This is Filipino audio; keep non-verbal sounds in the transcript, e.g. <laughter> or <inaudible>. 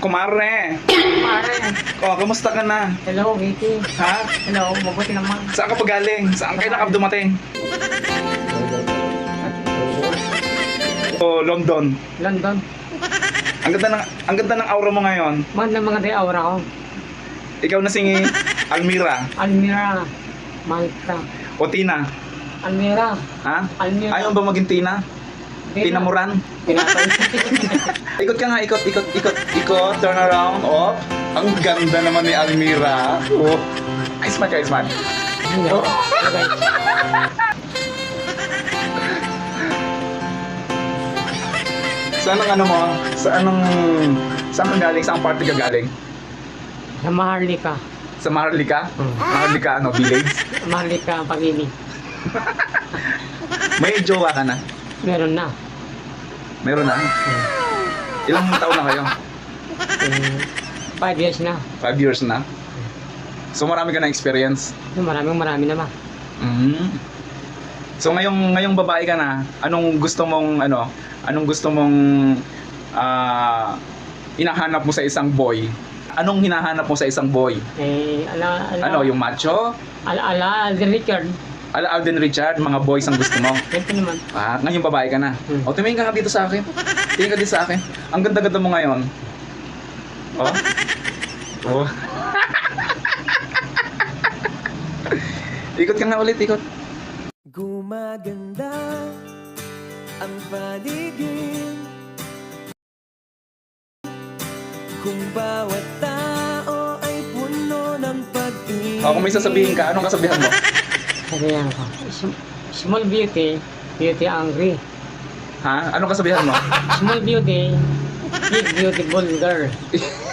Kumare. Pare, Oh, kamusta ka na? hello, Vicky. Ha? Hello, mabuti naman. Saan ka pa galing? Saan kayo nakap dumating? Oh, London. London. Ang ganda ng ang ganda ng aura mo ngayon. Maganda mga day aura ko. Ikaw na si Almira Almira. Malta. o Tina. Almira. Ha? Almira. Ayaw ba maging Tina? Pinatay. <laughs> Ikot ka nga, ikot, ikot, ikot, ikot, turn around, oh. Ang ganda naman ni Almira. Oh. Ay, smart ka, smart. Hello. Okay. Saan ang ano mo? Sa anong... Saan ka galing? Saan party ka galing? Sa Maharlika. Sa Maharlika? Hmm. Maharlika, ano, village? Maharlika ang pag-ibig. <laughs> May jowa ka na? Meron na. Meron na? Ilang taon na kayo? Eh, five years na. Five years na? So marami ka na experience? So, maraming marami naman. Mm. So ngayong ngayong babae ka na, anong gusto mong ano, anong gusto mong ah hinahanap mo sa isang boy? Anong hinahanap mo sa isang boy? Eh, ala, ala, Ano, yung macho? ala, ala, Richard. Ala Alden Richard, mga boys ang gusto mo. <laughs> Ito naman. Ah, ngayong babae ka na. Hmm. O, tumingin ka nga dito sa akin. Tingin ka dito sa akin. Ang ganda-ganda mo ngayon. Oh. Oh. <laughs> ikot ka nga ulit, ikot. Gumaganda ang paligid Kung bawat tao ay puno ng pag-ibig O, kung may sasabihin ka, anong kasabihan mo? <laughs> Sabihan ko. Sm- Small beauty, beauty angry. Ha? Anong kasabihan mo? Small beauty, big beautiful girl. <laughs>